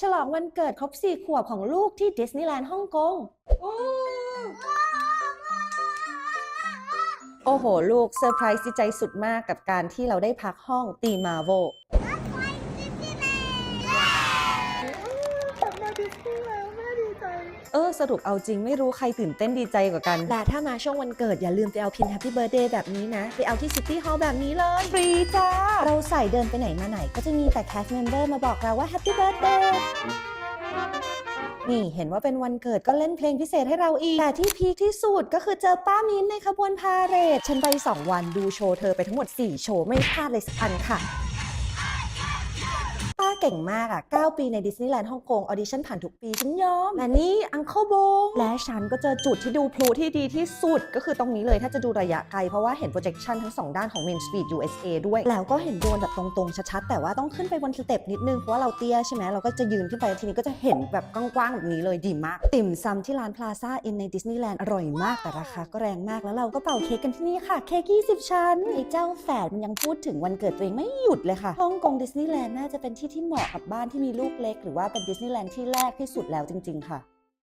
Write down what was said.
ฉลองวันเกิดครบ 4 ขวบของลูกที่ดิสนีย์แลนด์ฮ่องกง โอ้โห ลูกเซอร์ไพรส์ดีใจสุดมากกับการที่เราได้พักห้องตีมาโว กลับมาดิสนีย์แล้วแม่ดีใจ เออสรุปเอาจริงไม่รู้ใครตื่นเต้นดีใจกว่ากัน แต่ถ้ามาช่วงวันเกิดอย่าลืมไปเอาพินแฮปปี้เบ t ร์ a เดย์แบบนี้นะ ไปเอาที่ซิตี้ฮอลล์แบบนี้เลย ฟรีจ้า เราใส่เดินไปไหนมาไหน ก็จะมีแต่แคสเมมเบอร์มาบอกเราว่าแฮปปี้เบ t ร์ a เดย์นี่เห็นว่าเป็นวันเกิดก็เล่นเพลงพิเศษให้เราอีก แต่ที่พีคที่สุดก็คือเจอป้ามินในขบวนพาเหรดฉันไป 2 วันดูโชว์เธอไปทั้งหมด 4 โชว์ไม่พลาดเลยสักอันค่ะป้า เก่งมากอะ 9 ปีในดิสนีย์แลนด์ฮ่องกงออดิชั่นผ่านทุกปี ฉันยอมและนี่อังเคิลบงและฉันก็เจอจุดที่ดูพลุที่ดีที่สุด ก็คือตรงนี้เลยถ้าจะดูระยะไกล เพราะว่าเห็น projection ทั้ง 2 ด้านของ Main Street USA ด้วย แล้วก็เห็นโดรนแบบตรงๆ ชัดๆ แต่ว่าต้องขึ้นไปบนสเต็ปนิดนึง เพราะว่าเราเตี้ยใช่ไหมเราก็จะยืนขึ้นไปทีนี้ก็จะเห็นแบบกว้างๆแบบนี้เลยดีมาก ติ่มซำที่ร้านพลาซ่าอินในดิสนีย์แลนด์อร่อยมากแต่ราคาก็แรงมากแล้วเราก็เป่าเค้กกันที่นี่ค่ะเค้ก20 ชั้นไอ้เจ้าแฝดมันยังพูดถึงวันเกิดตัวเองไม่หยุดเลยค่ะฮ่องกงดิสนีย์แลนด์น่าจะเป็นที่ที่เหมาะกับบ้านที่มีลูกเล็ก หรือว่าเป็นดิสนีย์แลนด์ที่แรกที่สุดแล้วจริง ๆ ค่ะ